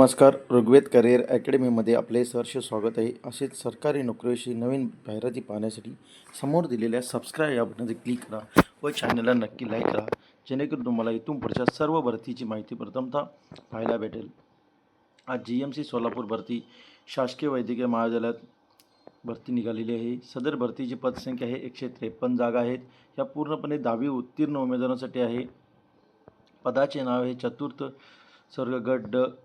नमस्कार ऋग्वेद करिअर अकॅडमीमध्ये आपले सहर्ष स्वागत आहे. असेच सरकारी नोकरीविषयी नवीन जाहिराती पाहण्यासाठी समोर दिलेल्या सबस्क्राईब या बटनमध्ये क्लिक करा व चॅनलला नक्की लाईक करा. जेणेकरून तुम्हाला इथून पुढच्या सर्व भरतीची माहिती प्रथमतः पाहायला भेटेल. आज जी एम सी सोलापूर भरती शासकीय वैद्यकीय महाविद्यालयात भरती निघालेली आहे. सदर भरतीची पदसंख्या आहे एकशे त्रेपन्न जागा आहेत. या पूर्णपणे दहावी उत्तीर्ण उमेदवारांसाठी आहे. पदाचे नाव हे चतुर्थ सर्ग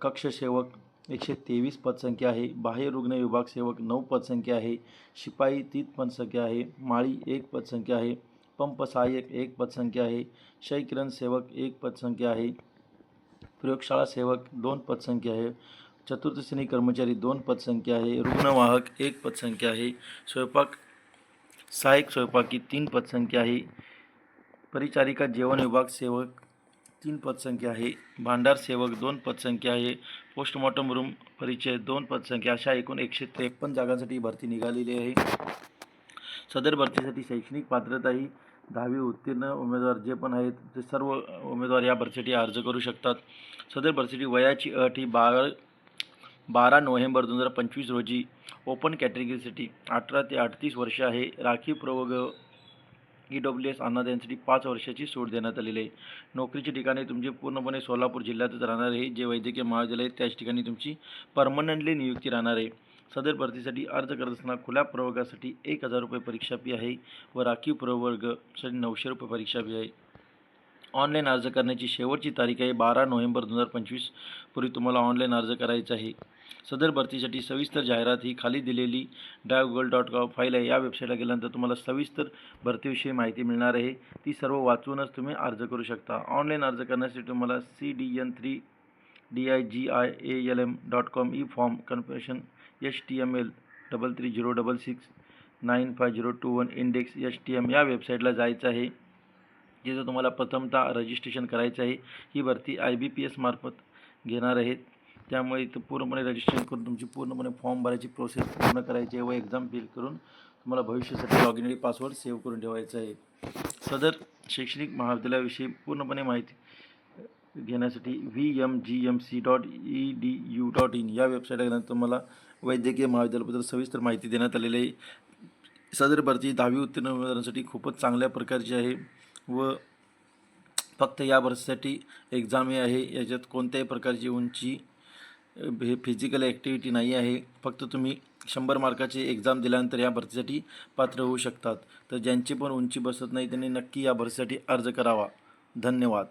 कक्ष सेवक एकशे तेवीस पदसंख्या आहे बाह्य रुग्ण विभाग सेवक नऊ पदसंख्या आहे शिपाई तीन पदसंख्या आहे माळी एक पदसंख्या आहे पंप सहाय्यक एक पदसंख्या आहे शयकिरण सेवक एक पदसंख्या आहे प्रयोगशाळा सेवक दोन पदसंख्या आहे चतुर्थ श्रेणी कर्मचारी दोन पदसंख्या आहे रुग्णवाहक एक पदसंख्या आहे स्वयंपाक सहाय्यक स्वयंपाकी तीन पदसंख्या आहे परिचारिका जेवण विभाग सेवक तीन पदसंख्या आहे. भांडार सेवक दोन पदसंख्या आहे. पोस्टमॉर्टम रूम परिचय दोन पदसंख्या अशा एकूण एकशे त्रेपन्न जागांसाठी भरती निघालेली आहे. सदर भरतीसाठी शैक्षणिक पात्रता ही दहावी उत्तीर्ण उमेदवार जे पण आहेत ते सर्व उमेदवार या भरतीसाठी अर्ज करू शकतात. सदर भरतीसाठी वयाची अट ही बारा बारा नोव्हेंबर दोन हजार पंचवीस रोजी ओपन कॅटेगरीसाठी अठरा ते अडतीस वर्ष आहे. राखीव प्रवर्ग ई डब्ल्यू एस अन्नाद यांसाठी पाच वर्षाची सूट देण्यात आलेली आहे. नोकरीची ठिकाणी तुमची पूर्णपणे सोलापूर जिल्ह्यातच राहणार आहे. जे वैद्यकीय महाविद्यालय आहे त्याच ठिकाणी तुमची परमनंटली नियुक्ती राहणार आहे. सदर भरतीसाठी अर्ज करत असताना खुल्या प्रवर्गासाठी एक हजार रुपये परीक्षा फी आहे व राखीव प्रवर्गसाठी नऊशे रुपये परीक्षा फी आहे. ऑनलाईन अर्ज करण्याची शेवटची तारीख आहे बारा नोव्हेंबर दोन हजार पंचवीस. पूर्वी तुम्हाला ऑनलाईन अर्ज करायचा आहे. सदर भरतीसाठी सविस्तर जाहिरात ही खाली दिलेली डाय गुगल डॉट कॉम फाईल आहे. या वेबसाईटला गेल्यानंतर तुम्हाला सविस्तर भरतीविषयी माहिती मिळणार आहे. ती सर्व वाचूनच तुम्ही अर्ज करू शकता. ऑनलाईन अर्ज करण्यासाठी तुम्हाला C D N three D I G I A L M dot com e form confirmation H T M L double three zero double six nine five zero two one index H T M या वेबसाईटला जायचं आहे. जिथं तुम्हाला प्रथमतः registration करायचं आहे. ही भरती आय बी पी एसमार्फत घेणार आहेत. त्यामुळे इथं पूर्णपणे रजिस्ट्रेशन करून तुमची पूर्णपणे फॉर्म भरायची प्रोसेस पूर्ण करायची आहे व एक्झाम फिल करून तुम्हाला भविष्यासाठी लॉग इन पासवर्ड सेव्ह करून ठेवायचा आहे. सदर शैक्षणिक महाविद्यालयाविषयी पूर्णपणे माहिती घेण्यासाठी V M G M C dot E D U dot in या वेबसाईटला तुम्हाला वैद्यकीय महाविद्यालयाबद्दल सविस्तर माहिती देण्यात आलेली आहे. सदर भरती दहावी उत्तीर्ण उमेदवारांसाठी खूपच चांगल्या प्रकारची आहे व फक्त या भरतीसाठी एक्झाम हे आहे. याच्यात कोणत्याही प्रकारची उंची हे फिजिकल ॲक्टिव्हिटी नाही आहे. फक्त तुम्ही शंभर मार्काची एक्झाम दिल्यानंतर या भरतीसाठी पात्र होऊ शकतात. तर ज्यांची पण उंची बसत नाही त्यांनी नक्की या भरतीसाठी अर्ज करावा. धन्यवाद.